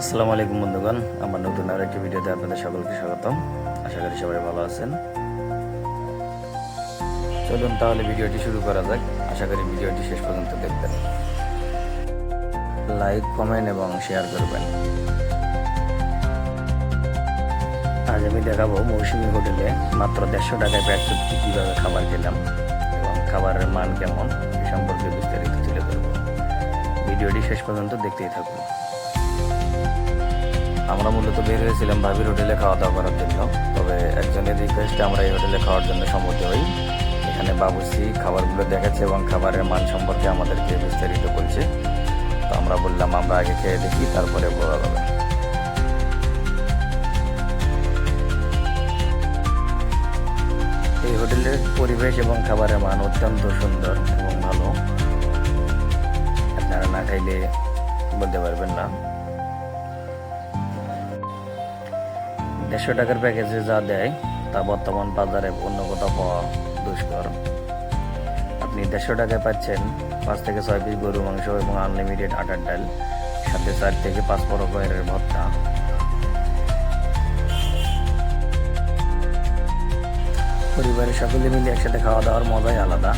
আসসালামু আলাইকুম বন্ধুগণ, আমার নতুন আর একটি ভিডিওতে আপনাদের সকলকে স্বাগতম। আশা করি সবাই ভালো আছেন। চলুন তাহলে ভিডিওটি শুরু করা যাক। আশা করি ভিডিওটি শেষ পর্যন্ত দেখবেন। লাইক কমেন্ট এবং শেয়ার করবেন। আজ আমি দেখাবো মৌসুমী হোটেলে মাত্র দেড়শো টাকায় প্যাক চুক্তি কীভাবে খাবার খেলাম এবং খাবারের মান কেমন সম্পর্কে বিস্তারিত তুলে ধরবো। ভিডিওটি শেষ পর্যন্ত দেখতেই থাকুন। আমরা মূলত বের হয়েছিলাম ভাবির হোটেলে খাওয়া দাওয়া করার জন্য। তবে একজনের রিকোয়েস্টে আমরা এই হোটেলে খাওয়ার জন্য সম্মতি হই। এখানে বাবুসি খাবারগুলো দেখাচ্ছে এবং খাবারের মান সম্পর্কে আমাদেরকে বিস্তারিত করছে তো আমরা বললাম, আমরা আগে খেয়ে দেখি, তারপরে বলা যাবে। এই হোটেলের পরিবেশ এবং খাবারের মান অত্যন্ত সুন্দর এবং ভালো। আপনারা না খাইলে বলতে পারবেন না। দেড়শো টাকার প্যাকেজে যা দেয়, তা বর্তমান বাজারে অন্য কোথাও পাওয়া দুষ্কর। আপনি দেড়শো টাকায় পাচ্ছেন পাঁচ থেকে ছয় পিস গরু মাংস এবং আনলিমিটেড আটার ডাল, সাথে চার থেকে পাঁচ পরকের ভর্তা। পরিবারের সকলে মিলে একসাথে খাওয়া দাওয়ার মজাই আলাদা।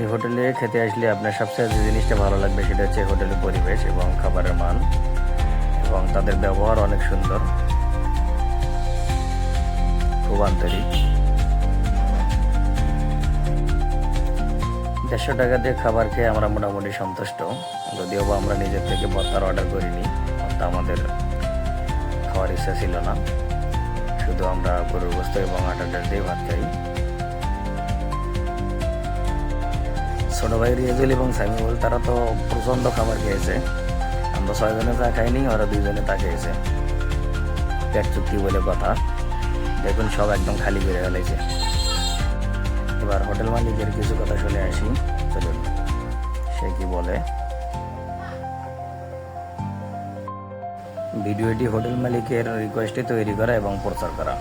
এই হোটেলে খেতে আসলে আপনার সবচেয়ে যে জিনিসটা ভালো লাগবে সেটা হচ্ছে হোটেলের পরিবেশ এবং খাবারের মান। এবং তাদের ব্যবহার অনেক সুন্দর। খুব আন্তরিক। দেড়শো টাকা দিয়ে খাবার খেয়ে আমরা মোটামুটি সন্তুষ্ট। যদিও বা আমরা নিজের থেকে ভর্তার অর্ডার করিনি ভর্তা আমাদের খাওয়ার ইচ্ছা ছিল না। শুধু আমরা গরুর গোস্ত এবং ডাল দিয়ে ভাত খাই। ছোট ভাই রিয়াজুল এবং সাইমুল তারা তো প্রচণ্ড খাবার খেয়েছে। আমরা ছয়জনে তা খাইনি, ওরা দুইজনে তা খেয়েছে পেট চুক্তি বলে কথা। দেখুন, সব একদম খালি করে ফেলেছে। এবার হোটেল মালিকের কিছু কথা শুনে আসি। চলুন, সে কি বলে? ভিডিওটি হোটেল মালিকের রিকোয়েস্টে তৈরি করা এবং প্রচার করা।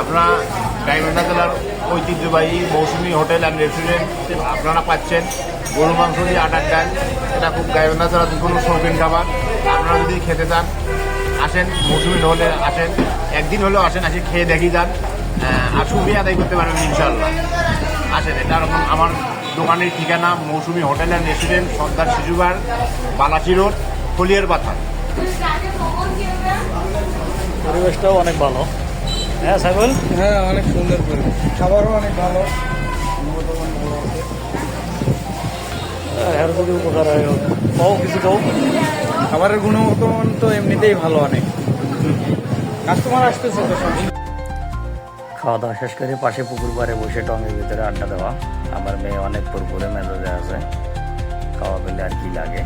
আপনারা গাইবান্ধা জেলার ঐতিহ্যবাহী মৌসুমী হোটেল অ্যান্ড রেস্টুরেন্ট আপনারা পাচ্ছেন। গরু মাংস দিয়ে আটার ডাল। এটা খুব গাইবান্ধা জেলার যে কোনো শৌখিন খাবার আপনারা যদি খেতে চান আসেন মৌসুমী হলে আসেন একদিন হলেও আসেন আসে খেয়ে দেখি যান। আর সুবিধা আদায় করতে পারবেন ইনশাল্লাহ আসেন এটা এরকম আমার দোকানের ঠিকানা মৌসুমী হোটেল অ্যান্ড রেস্টুরেন্ট সর্দার শিশুবার বালাচি রোড কলিয়ার পাথা পরিবেশটাও অনেক ভালো। হ্যাঁ সাইবুল হ্যাঁ অনেক সুন্দর পরিবেশ। খাবারও অনেক ভালো। এর যদি উপকার হয় কও কিছু কও? খাবারের গুণগত মান তো এমনিতেই ভালো অনেক। কাস্টমার আসতেছে তো সব খাওয়া দাওয়া শেষ করে পাশে পুকুর পাড়ে বসে টঙের ভিতরে আড্ডা দেওয়া। আমার মেয়ে অনেক পুরপুরে মেজাজে আছে। খাওয়া পেলে আর কি লাগে?